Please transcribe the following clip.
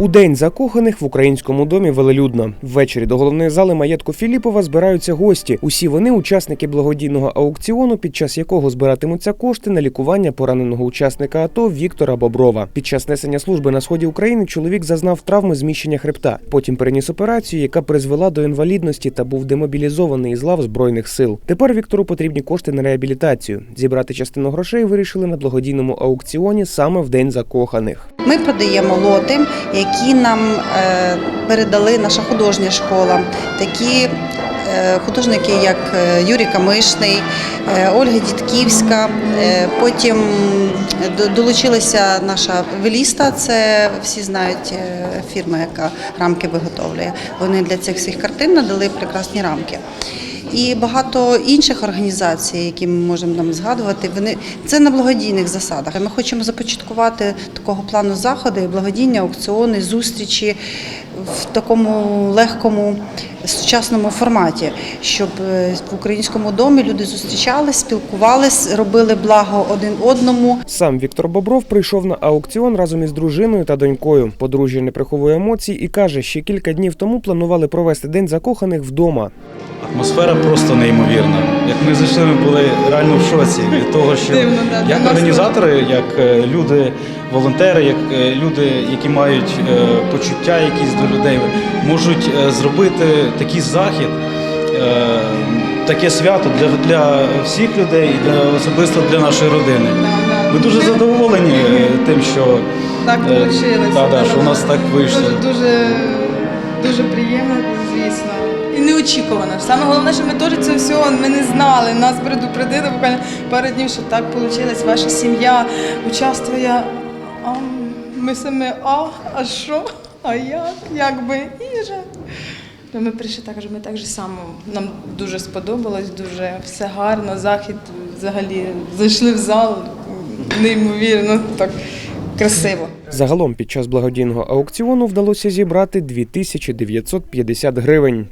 У день закоханих в українському домі велелюдно. Ввечері до головної зали маєтку Філіпова збираються гості. Усі вони учасники благодійного аукціону, під час якого збиратимуться кошти на лікування пораненого учасника АТО Віктора Боброва. Під час несення служби на сході України чоловік зазнав травми зміщення хребта. Потім переніс операцію, яка призвела до інвалідності та був демобілізований із лав збройних сил. Тепер Віктору потрібні кошти на реабілітацію. Зібрати частину грошей вирішили на благодійному аукціоні саме в день закоханих. Ми продаємо лоти, які нам е, передали наша художня школа. Такі е, художники, як е, Юрій Камишний, Ольга Дідківська. Потім до- долучилася наша веліста. Це всі знають фірма, яка рамки виготовлює. Вони для цих всіх картин надали прекрасні рамки. І багато інших організацій, які ми можемо там згадувати, вони це на благодійних засадах. Ми хочемо започаткувати такого плану заходи, благодійні аукціони, зустрічі в такому легкому сучасному форматі, щоб е, в українському домі люди зустрічались, спілкувались, робили благо один одному. Сам Віктор Бобров прийшов на аукціон разом із дружиною та донькою. Подружжя не приховує емоцій і каже, ще кілька днів тому планували провести день закоханих вдома. Атмосфера просто неймовірна. Як ми зайшли, ми були реально в шоці від того, що Дивно, да, як організатори, як е, люди, волонтери, як е, люди, які мають е, почуття якісь до людей, можуть зробити такий захід, таке свято для, для всіх людей і для особисто для нашої родини. Ми дуже задоволені тим, що Так вийшло. да, да, що у нас так вийшло. Дуже, дуже, дуже приємно, звісно. І неочікувано. Саме головне, що ми теж це все ми не знали. Нас предупредили буквально пару днів, що так вийшло. Ваша сім'я участвує. А ми саме, а, а що? А як? Як би? І вже. То ми прийшли так, ми так же само. Нам дуже сподобалось, дуже все гарно. Захід взагалі зайшли в зал, неймовірно, так красиво. Загалом під час благодійного аукціону вдалося зібрати 2950 гривень.